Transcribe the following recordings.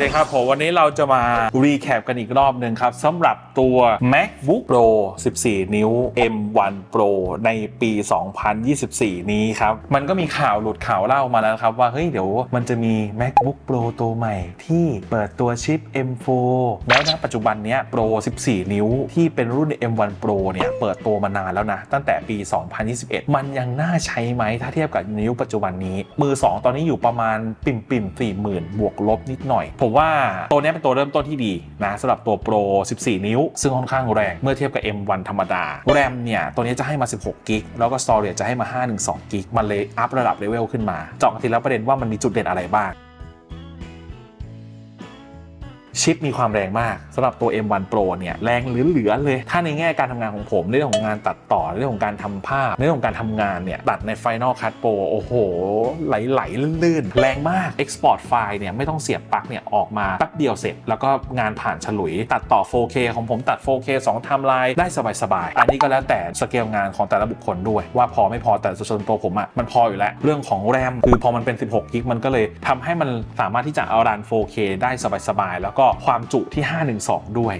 ดีครับผมวันนี้เราจะมารีแคปกันอีกรอบหนึ่งครับสำหรับตัว MacBook Pro 14 นิ้ว M1 Pro ในปี 2024 นี้ครับ มันก็มีข่าวหลุดข่าวเล่ามาแล้วครับ ว่าเฮ้ยเดี๋ยวมันจะมี MacBook Pro ตัวใหม่ ที่เปิดตัวชิป M4 แล้วณปัจจุบันเนี้ย Pro 14 นิ้ว ที่เป็นรุ่น M1 Pro เนี่ยเปิดตัวมานานแล้วนะ ตั้งแต่ปี 2021 มันยังน่าใช้ไหมถ้าเทียบกับนิ้วปัจจุบันนี้ มือ 2 ตอนนี้อยู่ประมาณปิ่มปิ่มๆ40,000 บวกลบนิดหน่อยผมว่าตัวนี้เป็นตัวเริ่มต้นที่ดีนะสำหรับตัว Pro 14 นิ้ว ซึ่งค่อนข้างแรงเมื่อเทียบกับ M1 ธรรมดาแรมเนี่ยตัวนี้จะให้มา 16กิกแล้วก็ Storage จะให้มา 512กิกมันเลยอัพระดับเลเวลขึ้นมาเจาะกันทีละประเด็นว่ามันมีจุดเด่นอะไรบ้าง ชิปมีความแรงมากสำหรับตัว M1 Pro เนี่ยแรงเหลือๆเลย ถ้าในแง่การทำงานของผมในเรื่องของงานตัดต่อในเรื่องของการทำภาพในเรื่องของการทำงานเนี่ยตัดใน Final Cut Pro โอ้โห ไหลๆลื่นๆ แรงมาก Export ไฟล์เนี่ยไม่ต้องเสียบปลั๊กเนี่ยออกมาแป๊บเดียวเสร็จ แล้วก็งานผ่านฉลุย ตัดต่อ 4K ของผมตัด 4K 2ไทม์ไลน์ได้สบายๆ อันนี้ก็แล้วแต่สเกลงานของแต่ละบุคคลด้วย ว่าพอไม่พอแต่ส่วนตัวผมอะ่ะมันพออยู่แล้วเรื่องของแรมคือพอมันเป็น 16กิกมันก็เลยทำให้มันสามารถที่จะเอารัน 4K ได้สบายๆแล้วก็ความจุที่ 512 ด้วย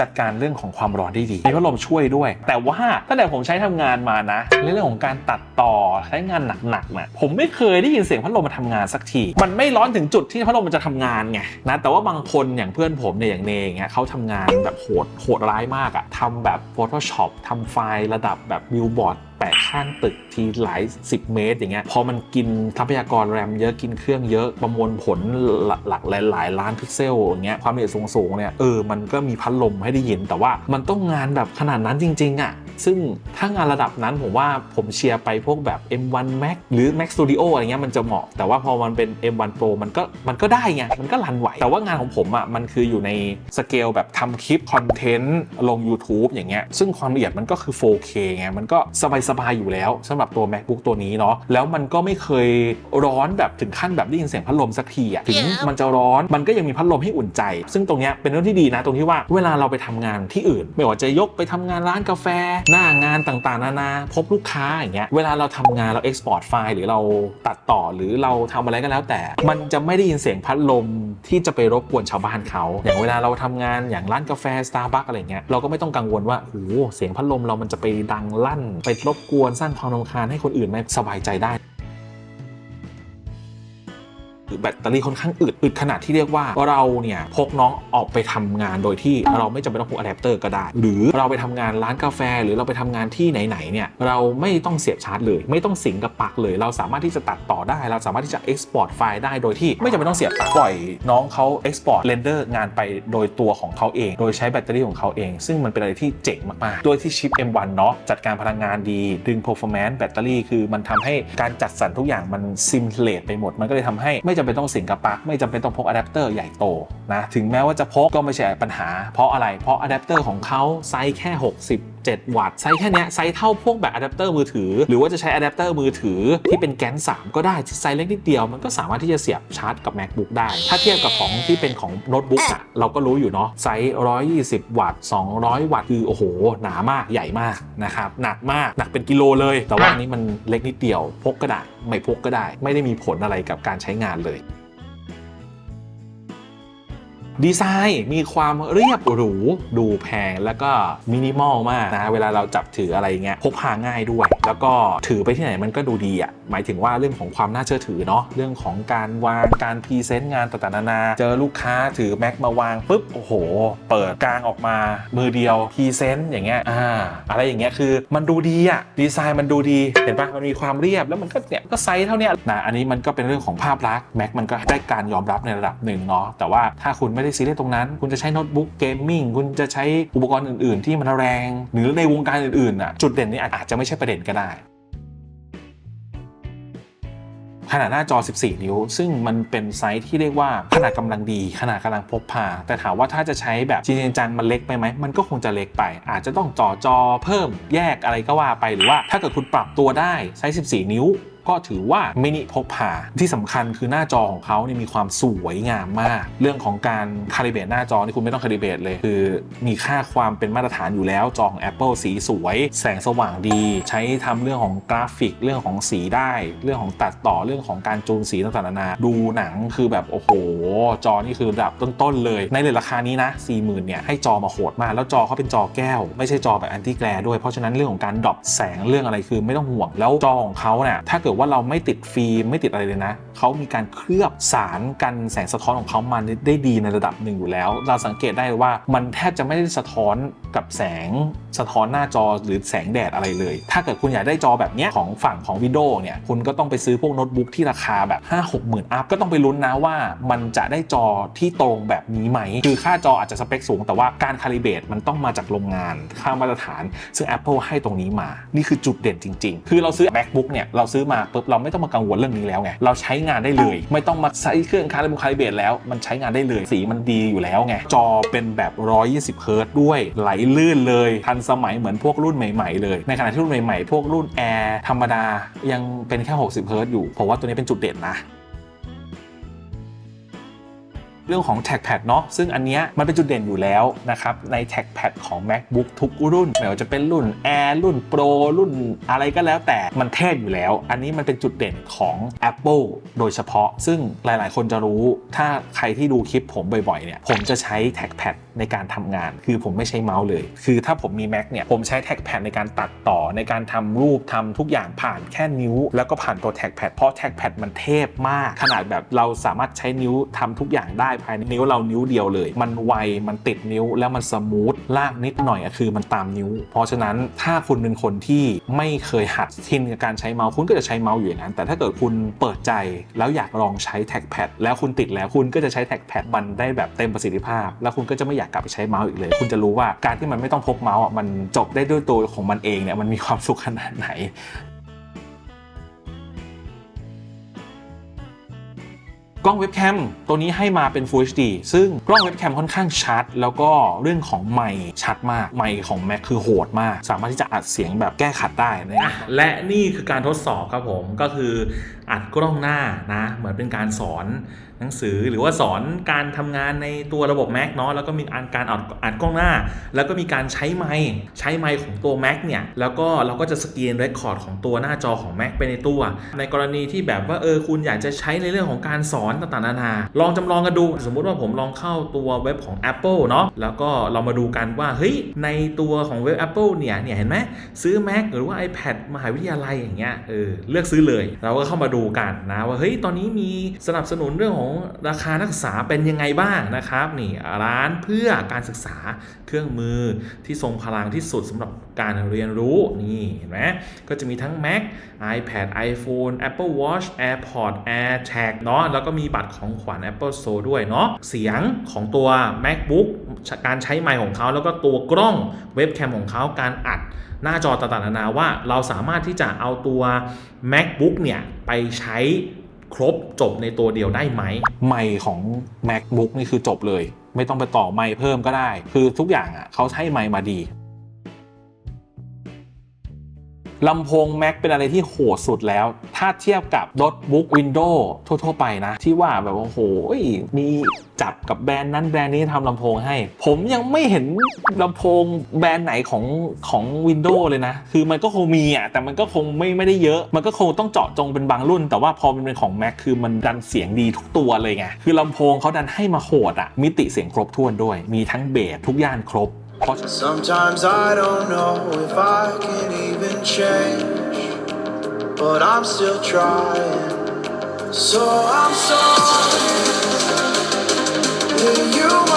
จัดการเรื่องของความร้อนได้ดีมีพัดลมช่วยด้วย แต่ว่าตั้งแต่ผมใช้ทำงานมานะในเรื่องของการตัดต่อใช้งานหนักๆนะผมไม่เคยได้ยินเสียงพัดลมมาทำงานสักที มันไม่ร้อนถึงจุดที่พัดลมมันจะทำงานไงนะแต่ว่าบางคนอย่างเพื่อนผมเนี่ยอย่างเนยอย่างเงี้ยเขาทำงานแบบโหดโหดร้ายมากอะทำแบบ Photoshop ทำไฟล์ระดับแบบบิลบอร์ดแปะข้างตึกทีหลาย 10 เมตรอย่างเงี้ยพอมันกินทรัพยากรแรมเยอะกินเครื่องเยอะประมวลผลหลักหลายๆล้านพิกเซลอย่างเงี้ยความละเอียดสูงๆเนี่ยเออมันก็มีพัดลมให้ได้ยินแต่ว่ามันต้องงานแบบขนาดนั้นจริงๆอะ่ะ ซึ่งถ้างานระดับนั้นผมว่าผมเชียร์ไปพวกแบบ M1 Max หรือ Max Studio อะไรเงี้ยมันจะเหมาะ แต่ว่าพอมันเป็น M1 Pro มันก็มันก็ได้ไง มันก็รันไหว แต่ว่างานของผมอะ่ะมันคืออยู่ในสเกลแบบทำคลิปคอนเทนต์ลง YouTube อย่างเงี้ยซึ่งความละเอียดมันก็คือ 4K ไงมันก็สบายๆอยู่แล้วสำหรับตัว MacBook ตัวนี้เนาะแล้วมันก็ไม่เคยร้อนแบบถึงขั้นแบบได้ยินเสียงพัดลมสักทีอะถึงมันจะร้อนมันก็ยังมีพัดลมให้อุ่นใจ ซึ่งตรงเนี้ยเป็นเรื่องที่ดีนะ ตรงที่ว่าเวลาเราไปทำงานที่อื่น ไม่ว่าจะยกไปทำงานร้านกาแฟหน้างานต่างๆ นานา พบลูกค้าอย่างเงี้ย เวลาเราทำงานเราเอ็กซ์พอร์ตไฟล์หรือเราตัดต่อหรือเราทำอะไรก็แล้วแต่ มันจะไม่ได้ยินเสียงพัดลมที่จะไปรบกวนชาวบ้านเขา อย่างเวลาเราทำงานอย่างร้านกาแฟสตาร์บัคอะไรเงี้ย เราก็ไม่ต้องกังวลว่า โอ้เสียงพัดลมเรามันจะไปดังลั่น ไปรบกวนสร้างความรำคาญให้คนอื่นไม่สบายใจได้ แบตเตอรี่ค่อนข้างอึดอึดขนาดที่เรียกว่าเราเนี่ยพกน้องออกไปทำงานโดยที่เราไม่จำเป็นต้องพกอะแดปเตอร์ก็ได้ หรือเราไปทำงานร้านกาแฟ หรือเราไปทำงานที่ไหนๆเนี่ยเราไม่ต้องเสียบชาร์จเลย ไม่ต้องสิงกับปลั๊กเลย เราสามารถที่จะตัดต่อได้ เราสามารถที่จะ export ไฟล์ได้โดยที่ไม่จำเป็นต้องเสียบปลั๊กปล่อยน้องเขา export render งานไปโดยตัวของเขาเอง โดยใช้แบตเตอรี่ของเขาเอง ซึ่งมันเป็นอะไรที่เจ๋งมากๆด้วยที่ชิป M1 เนาะจัดการพลังงานดีดึง performance แบตเตอรี่คือมันทำให้การจัดสรรทุกอย่างมัน simulate ไปหมดมันก็เลยทำให้ไม่จำเป็นต้องสิงกับปลั๊กไม่จำเป็นต้องพกอะแดปเตอร์ใหญ่โตนะถึงแม้ว่าจะพกก็ไม่ใช่ปัญหาเพราะอะไรเพราะอะแดปเตอร์ของเขาไซส์แค่ 67วัตต์ไซส์แค่เนี้ยไซส์เท่าพวกแบบอะแดปเตอร์มือถือ หรือว่าจะใช้อะแดปเตอร์มือถือที่เป็นแกน 3 ก็ได้ไซส์เล็กนิดเดียวมันก็สามารถที่จะเสียบชาร์จกับ macbook ได้ ถ้าเทียบกับของที่เป็นของโน้ตบุ๊กอะเราก็รู้อยู่เนาะไซส์ 120 วัตต์ 200 วัตต์คือโอ้โห หนามากใหญ่มากนะครับหนักมากหนักเป็นกิโลเลย แต่ว่าอันนี้มันเล็กนิดเดียวพกก็ได้ไม่พกก็ได้ ไม่ได้มีผลอะไรกับการใช้งานเลย ดีไซน์มีความเรียบหรู ดูแพงแล้วก็มินิมอลมากนะเวลาเราจับถืออะไรเงี้ยพกพาง่ายด้วย แล้วก็ถือไปที่ไหนมันก็ดูดีอะ่ะหมายถึงว่าเรื่องของความน่าเชื่อถือเนาะเรื่องของการวางการพรีเซนต์งานต่างๆนานาเจอลูกค้าถือแม็กมาวางปุ๊บโอ้โห เปิดกลางออกมามือเดียวพรีเซนต์อย่างเงี้ยอ่าอะไรอย่างเงี้ยคือมันดูดีอะ่ะดีไซน์มันดูดีเห็นปะมันมีความเรียบแล้วมันก็เนี่ยก็ไซส์เท่าเนี้ยนะอันนี้มันก็เป็นเรื่องของภาพลักษณ์แม็กมันก็ได้การยอมรับในระดับหนึ่งเนาะแต่ว่าถ้าคุณไม่ได้ซีเรียสตรงนั้น คุณจะใช้โน้ตบุ๊กเกมมิ่งคุณจะใช้อุปกรณ์อื่น ๆ ที่มันแรง หรือในวงการอื่นๆอะจุดเด่นนี้อาจจะไม่ใช่ประเด็นก็ได้ขนาดหน้าจอ 14 นิ้ว ซึ่งมันเป็นไซส์ที่เรียกว่าขนาดกำลังดี ขนาดกำลังพกพา แต่ถามว่าถ้าจะใช้แบบจริงจังมันเล็กไปไหม มันก็คงจะเล็กไป อาจจะต้องจ่อจอเพิ่มแยกอะไรก็ว่าไป หรือว่าถ้าเกิดคุณปรับตัวได้ไซส์ 14 นิ้ว ก็ถือว่ามินิพกพาที่สำคัญคือหน้าจอของเขาเนี่ยมีความสวยงามมาก เรื่องของการคาลิเบตหน้าจอนี่คุณไม่ต้องคาลิเบตเลย คือมีค่าความเป็นมาตรฐานอยู่แล้วจอของ Apple สีสวย แสงสว่างดี ใช้ทำเรื่องของกราฟิก เรื่องของสีได้ เรื่องของตัดต่อเรื่องของการจูนสีต่างๆนานาดูหนังคือแบบโอ้โห จอนี่คือระดับต้นๆเลย ในเลยราคานี้นะ40,000เนี่ยให้จอมาโหดมากแล้วจอเขาเป็นจอแก้ว ไม่ใช่จอแบบแอนตี้แกลด้วยเพราะฉะนั้นเรื่องของการดรอปแสงเรื่องอะไรคือไม่ต้องห่วงแล้วจอของเขาเนี่ยถ้าเกิดว่าเราไม่ติดฟิล์มไม่ติดอะไรเลยนะเขามีการเคลือบสารกันแสงสะท้อนของเขามาได้ดีในระดับหนึ่งอยู่แล้ว เราสังเกตได้ว่ามันแทบจะไม่ได้สะท้อนกับแสงสะท้อนหน้าจอหรือแสงแดดอะไรเลย ถ้าเกิดคุณอยากได้จอแบบนี้ของฝั่งของ Windows เนี่ยคุณก็ต้องไปซื้อพวกโน้ตบุ๊กที่ราคาแบบ 5 6 0 0 0 0 อัพก็ต้องไปลุ้นนะว่ามันจะได้จอที่ตรงแบบนี้ไหม คือค่าจออาจจะสเปคสูง แต่ว่าการคาลิเบตมันต้องมาจากโรงงานค่ามาตรฐาน ซึ่ง Apple ให้ตรงนี้มา นี่คือจุดเด่นจริง ๆ คือเราซื้อ MacBook เนี่ยเราซื้อมาปุ๊บเราไม่ต้องมากังวลเรื่องนี้แล้วไงเราใช้งานได้เลย ไม่ต้องมาใช้เครื่องคาลิบคาลิเบตแล้วมันใช้งานได้เลย สีมันดีอยู่แล้วไงจอเป็นแบบ 120เฮิร์ตซ์ด้วยไหลลื่นเลย ทันสมัยเหมือนพวกรุ่นใหม่ ๆ เลย ในขณะที่รุ่นใหม่ๆ พวกรุ่นแอร์ธรรมดายังเป็นแค่ 60เฮิร์ตซ์อยู่ผมว่าตัวนี้เป็นจุดเด่นนะ เรื่องของ Trackpad เนาะซึ่งอันเนี้ยมันเป็นจุดเด่นอยู่แล้วนะครับใน Trackpad ของ MacBook ทุกรุ่นไม่ว่าจะเป็นรุ่น Air รุ่น Pro รุ่นอะไรก็แล้วแต่มันเทพอยู่แล้ว อันนี้มันเป็นจุดเด่นของ Apple โดยเฉพาะ ซึ่งหลายๆ คนจะรู้ถ้าใครที่ดูคลิปผมบ่อยๆเนี่ยผมจะใช้ Trackpad ในการทำงาน คือผมไม่ใช้เมาส์เลย คือถ้าผมมี Mac เนี่ยผมใช้ Trackpad ในการตัดต่อในการทำรูปทำทุกอย่างผ่านแค่นิ้ว แล้วก็ผ่านตัว Trackpad เพราะ Trackpad มันเทพมาก ขนาดแบบเราสามารถใช้นิ้วทำทุกอย่างได้ภายในนิ้วเรานิ้วเดียวเลย มันไวมันติดนิ้วแล้วมันสมูทลากนิดหน่อยอะคือมันตามนิ้ว เพราะฉะนั้นถ้าคุณเป็นคนที่ไม่เคยหัดชินกับการใช้เมาส์คุณก็จะใช้เมาส์อยู่อย่างนั้น แต่ถ้าเกิดคุณเปิดใจแล้วอยากลองใช้แท็กแพดแล้วคุณติดแล้วคุณก็จะใช้แท็กแพดมันได้แบบเต็มประสิทธิภาพ แล้วคุณก็จะไม่อยากกลับไปใช้เมาส์อีกเลย คุณจะรู้ว่าการที่มันไม่ต้องพกเมาส์อะมันจบได้ด้วยตัวของมันเองเนี่ยมันมีความสุขขนาดไหน กล้องเว็บแคมตัวนี้ให้มาเป็น Full HD ซึ่งกล้องเว็บแคมค่อนข้างชัด แล้วก็เรื่องของไมค์ชัดมาก ไมค์ของ Mac คือโหดมาก สามารถที่จะอัดเสียงแบบแก้ขัดได้นะและนี่คือการทดสอบครับผมก็คืออัดกล้องหน้านะ เหมือนเป็นการสอนหนังสือหรือว่าสอนการทำงานในตัวระบบ Mac เนาะแล้วก็มีการอัดอัดกล้องหน้า แล้วก็มีการใช้ไมค์ใช้ไมค์ของตัว Mac เนี่ยแล้วก็เราก็จะสกรีนเรคคอร์ดของตัวหน้าจอของ Mac ไปในตัว ในกรณีที่แบบว่าเออคุณอยากจะใช้ในเรื่องของการสอนต่างๆนานาลองจำลองกันดู สมมุติว่าผมลองเข้าตัวเว็บของ Apple เนาะแล้วก็เรามาดูกันว่าเฮ้ยในตัวของเว็บ Apple เนี่ยเนี่ยเห็นไหมซื้อ Mac หรือว่า iPad มหาวิทยาลัยอย่างเงี้ยเออเลือกซื้อเลย เราก็เข้ามาดูกันนะว่าเฮ้ยตอนนี้มีสนับสนุนเรื่องของราคานักศึกษาเป็นยังไงบ้างนะครับนี่ร้านเพื่อการศึกษาเครื่องมือที่ทรงพลังที่สุดสำหรับการเรียนรู้นี่เห็นไหมก็จะมีทั้ง Mac iPad iPhone Apple Watch AirPods AirTag เนาะแล้วก็มีบัตรของขวัญ Apple Store ด้วยเนาะเสียงของตัว MacBook การใช้ไมค์ของเขาแล้วก็ตัวกล้องเว็บแคมของเขาการอัดหน้าจอต่างๆนานาว่าเราสามารถที่จะเอาตัว MacBook เนี่ย ไปใช้ ครบจบในตัวเดียวได้ไหมไมค์ของ MacBook นี่คือจบเลย ไม่ต้องไปต่อไมค์เพิ่มก็ได้ คือทุกอย่างอะเขาใช้ไมค์มาดี ลำโพง Mac เป็นอะไรที่โหดสุดแล้ว ถ้าเทียบกับโน้ตบุ๊ก Windows ทั่ว ๆ ไปนะ ที่ว่าแบบว่าโอ้โหมีจับกับแบรนด์นั้นแบรนด์นี้ทำลำโพงให้ ผมยังไม่เห็นลำโพงแบรนด์ไหนของของ Windows เลยนะ คือมันก็คงมีอะแต่มันก็คงไม่ไม่ได้เยอะ มันก็คงต้องเจาะจงเป็นบางรุ่น แต่ว่าพอมันเป็นของ Mac คือมันดันเสียงดีทุกตัวเลยไงคือลำโพงเขาดันให้มาโหดอะมิติเสียงครบถ้วนด้วย มีทั้งเบสทุกย่านครบ Sometimes I don't know if I can even change, but I'm still trying. So I'm sorry. Yeah, you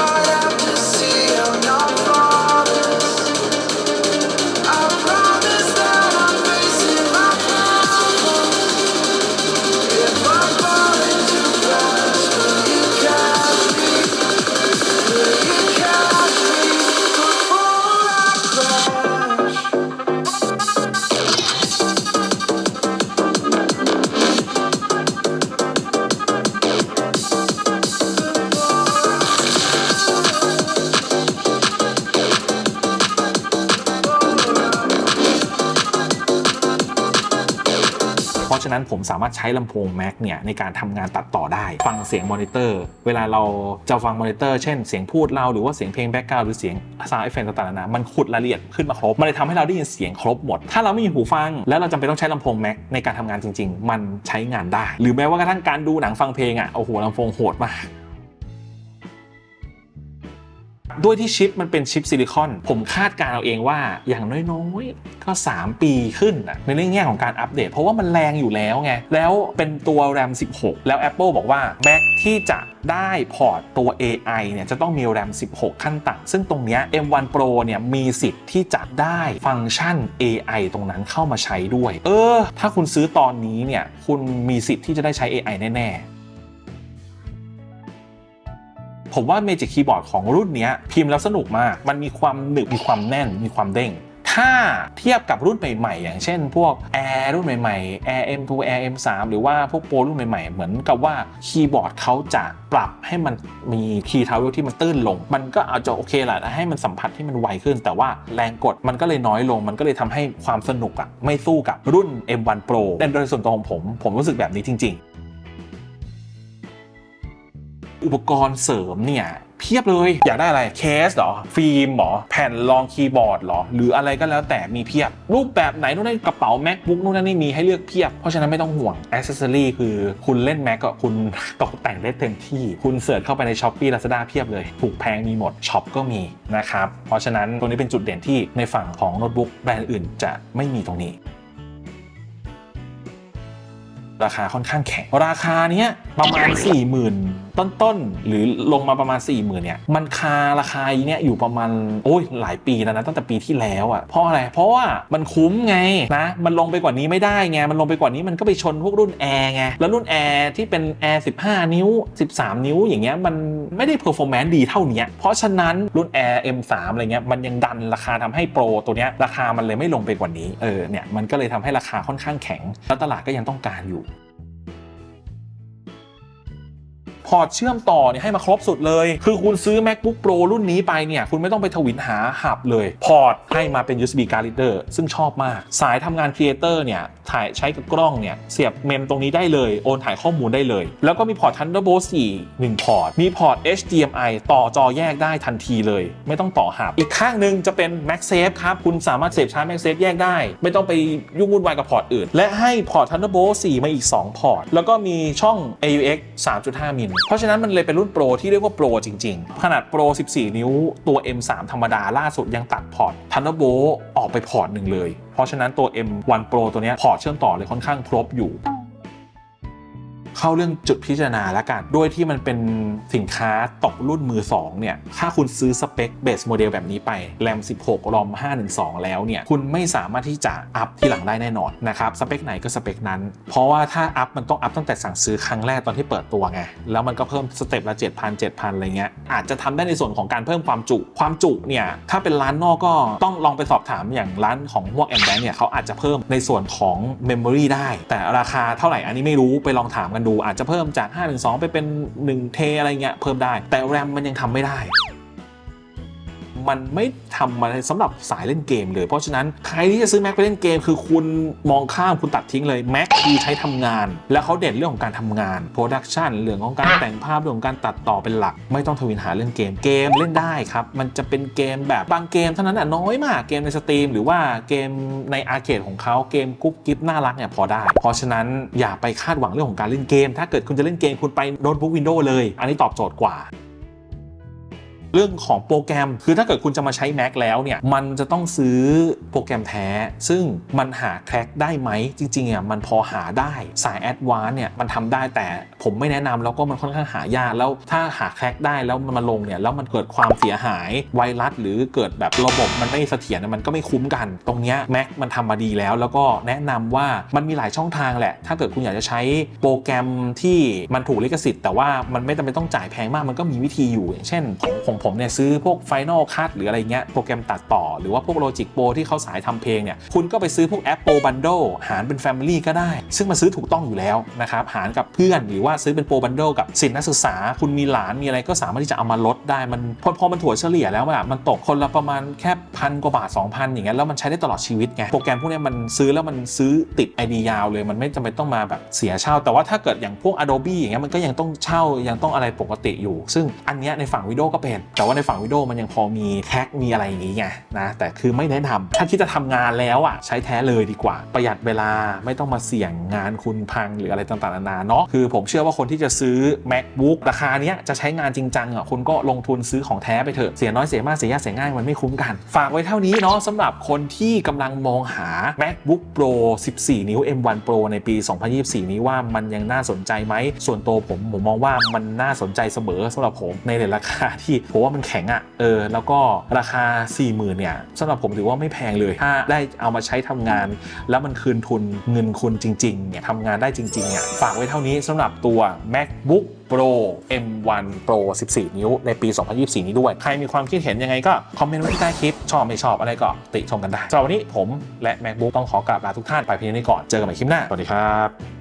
นั้นผมสามารถใช้ลำโพง Mac เนี่ยในการทำงานตัดต่อได้ ฟังเสียงมอนิเตอร์ เวลาเราจะฟังมอนิเตอร์เช่นเสียงพูดเราหรือว่าเสียงเพลงแบ็กกราวด์หรือเสียงซาวด์เอฟเฟกต์ต่างๆนานามันขุดรายละเอียดขึ้นมาครบ มันเลยทำให้เราได้ยินเสียงครบหมด ถ้าเราไม่มีหูฟัง แล้วเราจำเป็นต้องใช้ลำโพง Mac ในการทำงานจริง ๆ มันใช้งานได้ หรือแม้ว่ากระทั่งการดูหนังฟังเพลงอะโอ้โหลำโพงโหดมาก ด้วยที่ชิปมันเป็นชิปซิลิคอน ผมคาดการเอาเองว่าอย่างน้อยๆ ก็ 3 ปีขึ้นนะในเรื่องแง่ของการอัปเดต เพราะว่ามันแรงอยู่แล้วไง แล้วเป็นตัว RAM 16 แล้ว Apple บอกว่า Mac ที่จะได้พอร์ตตัว AI เนี่ยจะต้องมี RAM 16 ขั้นต่ำซึ่งตรงนี้ M1 Pro เนี่ยมีสิทธิ์ที่จะได้ฟังก์ชัน AI ตรงนั้นเข้ามาใช้ด้วย เออ ถ้าคุณซื้อตอนนี้เนี่ยคุณมีสิทธิ์ที่จะได้ใช้ AI แน่ๆ ผมว่า Magic Keyboard ของรุ่นนี้พิมพ์แล้วสนุกมาก มันมีความหนึบมีความแน่นมีความเด้งถ้าเทียบกับรุ่นใหม่ๆ อย่างเช่น พวก Air รุ่นใหม่ๆ Air M2 Air M3 หรือว่าพวกโปรรุ่นใหม่ๆ เหมือนกับว่าคีย์บอร์ดเขาจะปรับให้มันมีคีย์เท้าที่มันตื้นลง มันก็อาจจะโอเคแหละให้มันสัมผัสที่มันไวขึ้น แต่ว่าแรงกดมันก็เลยน้อยลง มันก็เลยทำให้ความสนุกอะไม่สู้กับรุ่น M1 Pro แต่โดยส่วนตัวของผม ผมรู้สึกแบบนี้จริง ๆ อุปกรณ์เสริมเนี่ยเพียบเลย อยากได้อะไรเคสเหรอ ฟิล์มเหรอ แผ่นรองคีย์บอร์ดเหรอ หรืออะไรก็แล้วแต่มีเพียบ รูปแบบไหนนู่นนั่นกระเป๋า macbook นู่นนั่นนี่มีให้เลือกเพียบ เพราะฉะนั้นไม่ต้องห่วงอ c เซ s ซอรี่คือคุณเล่น Mac ก็คุณตกแต่งได้เต็มที่ คุณเสิร์ชเข้าไปใน s h อ p e e Lazada เพียบเลย ถูกแพงมีหมดช็อปก็มีนะครับ เพราะฉะนั้นตรงนี้เป็นจุดเด่นที่ในฝั่งของโน้ตบุ๊กแบรนด์อื่นจะไม่มีตรงนี้ราคาค่อนข้างแข็ง ราคาเนี้ยประมาณ 40,000 ต้นๆ หรือลงมาประมาณ40,000เนี่ยมันคาราคาเนี้ยอยู่ประมาณโอ้ยหลายปีแล้วนะตั้งแต่ปีที่แล้วอะ่ะเพราะอะไรเพราะว่ามันคุ้มไงนะมันลงไปกว่านี้ไม่ได้ไงมันลงไปกว่านี้มันก็ไปชนพวกรุ่นแอร์ไงแล้วรุ่นแอร์ที่เป็นแอร์15 นิ้ว 13 นิ้วอย่างเงี้ยมันไม่ได้เพอร์ฟอร์แมนซ์ดีเท่านี้เพราะฉะนั้นรุ่นแอร์ M3 อะไรเงี้ยมันยังดันราคาทำให้โปรตัวเนี้ยราคามันเลยไม่ลงไปกว่านี้เออเนี่ยมันก็เลยทำให้ราคาค่อนข้างแข็ง แล้วตลาดก็ยังต้องการอยู่ พอร์ตเชื่อมต่อเนี่ยให้มาครบสุดเลย คือคุณซื้อ macbook pro รุ่นนี้ไปเนี่ยคุณไม่ต้องไปทวินหาหับเลย พอร์ตให้มาเป็น usb card reader ซึ่งชอบมาก สายทำงาน creator เนี่ยถ่ายใช้กับกล้องเนี่ยเสียบเมมตรงนี้ได้เลยโอนถ่ายข้อมูลได้เลย แล้วก็มีพอร์ต thunderbolt 4 1 พอร์ต มีพอร์ต hdmi ต่อจอแยกได้ทันทีเลย ไม่ต้องต่อหับ อีกข้างหนึ่งจะเป็น magsafe ครับ คุณสามารถเสียบชาร์จ magsafe แยกได้ ไม่ต้องไปยุ่งวุ่นวายกับพอร์ตอื่น และให้พอร์ต thunderbolt 4 มาอีก 2 พอร์ต แล้วก็มีช่อง AUX 3.5 มิลเพราะฉะนั้นมันเลยเป็นรุ่นโปรที่เรียกว่าโปรจริง ๆ ขนาดโปร 14 นิ้วตัว M3 ธรรมดาล่าสุดยังตัดพอร์ต Thunderbolt ออกไปพอร์ตหนึ่งเลย เพราะฉะนั้นตัว M1 Pro ตัวนี้พอร์ตเชื่อมต่อเลยค่อนข้างครบอยู่ เข้าเรื่องจุดพิจารณาแล้วกัน ด้วยที่มันเป็นสินค้าตกรุ่นมือ2เนี่ย ถ้าคุณซื้อสเปคเบสโมเดลแบบนี้ไปแรม16รอม512 แล้วเนี่ย คุณไม่สามารถที่จะอัพที่หลังได้แน่นอนนะครับ สเปคไหนก็สเปคนั้น เพราะว่าถ้าอัพมันต้องอัพตั้งแต่สั่งซื้อครั้งแรกตอนที่เปิดตัวไง แล้วมันก็เพิ่มสเต็ปละ 7,000 7,000 อะไรเงี้ย อาจจะทำได้ในส่วนของการเพิ่มความจุ ความจุเนี่ย ถ้าเป็นร้านนอกก็ต้องลองไปสอบถามอย่างร้านของพวกแอนแบงเนี่ยเขาอาจจะเพิ่มในส่วนของ Memory ได้ แต่ราคาเท่าไหร่อันนี้ไม่รู้ไปลองถามกันดูอาจจะเพิ่มจาก 5 1 2 ไปเป็น 1 เทอะไรเงี้ยเพิ่มได้ แต่แรมมันยังทำไม่ได้ มันไม่ทำมาสำหรับสายเล่นเกมเลย เพราะฉะนั้นใครที่จะซื้อ Mac ไปเล่นเกม คือคุณมองข้ามคุณตัดทิ้งเลย Mac คือใช้ทำงาน แล้วเขาเด่นเรื่องของการทำงาน Production เรื่องของการแต่งภาพเรื่องของการตัดต่อเป็นหลัก ไม่ต้องทวินหาเรื่องเกมเกมเล่นได้ครับมันจะเป็นเกมแบบบางเกมเท่านั้นอะน้อยมากเกมในสตรีมหรือว่าเกมในอาร์เคดของเขาเกมกุ๊กกิ๊บน่ารักเนี่ยพอได้ เพราะฉะนั้นอย่าไปคาดหวังเรื่องของการเล่นเกม ถ้าเกิดคุณจะเล่นเกมคุณไปโน้ตบุ๊กวินโดว์เลย อันนี้ตอบโจทย์กว่า เรื่องของโปรแกรมคือถ้าเกิดคุณจะมาใช้ Mac แล้วเนี่ย มันจะต้องซื้อโปรแกรมแท้ ซึ่งมันหาแคร็กได้ไหม จริงๆอะมันพอหาได้สายแอดวานเนี่ยมันทำได้แต่ผมไม่แนะนำแล้วก็มันค่อนข้างหายากแล้วถ้าหาแคร็กได้แล้วมันมาลงเนี่ยแล้วมันเกิดความเสียหายไวรัสหรือเกิดแบบระบบมันไม่เสถียรมันก็ไม่คุ้มกัน ตรงเนี้ย Mac มันทำมาดีแล้ว แล้วก็แนะนำว่ามันมีหลายช่องทางแหละ ถ้าเกิดคุณอยากจะใช้โปรแกรมที่มันถูกลิขสิทธิ์แต่ว่ามันไม่จำเป็นต้องจ่ายแพงมากมันก็มีวิธีอยู่อย่างเช่นของของของผมเนี่ยซื้อพวก Final Cut หรืออะไรเงี้ยโปรแกรมตัดต่อ หรือว่าพวก Logic Pro ที่เขาสายทำเพลงเนี่ยคุณก็ไปซื้อพวกแอป Pro Bundle หารเป็น Family ก็ได้ ซึ่งมันซื้อถูกต้องอยู่แล้วนะครับหารกับเพื่อนหรือว่าซื้อเป็น Pro Bundle กับสิทธินักศึกษา คุณมีหลานมีอะไรก็สามารถที่จะเอามาลดได้มันพอพอมันถั่วเฉลี่ยแล้วอะมันตกคนละประมาณแค่พันกว่าบาท 2,000 อย่างเงี้ยแล้วมันใช้ได้ตลอดชีวิตไงโปรแกรมพวกเนี้ยมันซื้อแล้วมันซื้อติด ID ยาวเลย มันไม่จำเป็นต้องมาแบบเสียเช่า แต่ว่าถ้าเกิดอย่างพวก Adobe อย่างเงี้ยมันก็ยังต้องเช่ายังต้องอะไรปกติอยู่ ซึ่งอันเนี้ยในฝั่งวิดีโอก็เป็นแต่ว่าในฝั่งวิดีโอมันยังพอมีแท็กมีอะไรอย่างงี้ไงนะแต่คือไม่แนะนำถ้าคิดจะทำงานแล้วอะใช้แท้เลยดีกว่า ประหยัดเวลาไม่ต้องมาเสี่ยงงานคุณพังหรืออะไรต่างๆนานาเนาะคือผมเชื่อว่าคนที่จะซื้อ macbook ราคาเนี้ยจะใช้งานจริงจังอะคุณก็ลงทุนซื้อของแท้ไปเถอะเสียน้อยเสียมากเสียยากเสียง่ายมันไม่คุ้มกัน ฝากไว้เท่านี้เนาะสำหรับคนที่กำลังมองหา macbook pro 14 นิ้ว m1 pro ในปี 2024 นี้ว่ามันยังน่าสนใจไหมส่วนตัวผมผมมองว่ามันน่าสนใจเสมอสำหรับผมในเรทราคาที่ผมว่ามันแข็งอะ่ะเออแล้วก็ราคา 40,000เนี่ยสำหรับผมถือว่าไม่แพงเลยถ้าได้เอามาใช้ทำงาน แล้วมันคืนทุนเงินคุณจริงๆเนี่ยทำงานได้จริงๆเนี่ยฝากไว้เท่านี้สำหรับตัว macbook Pro M1 Pro 14 นิ้ว ในปี 2024 นี้ด้วย ใครมีความคิดเห็นยังไงก็ คอมเมนต์ไว้ที่ใต้คลิป ชอบไม่ชอบอะไรก็ติชมกันได้สำหรับวันนี้ผมและ MacBook ต้องขอกราบลาทุกท่านไปเพียงนี้ก่อน เจอกันใหม่คลิปหน้า สวัสดีครับ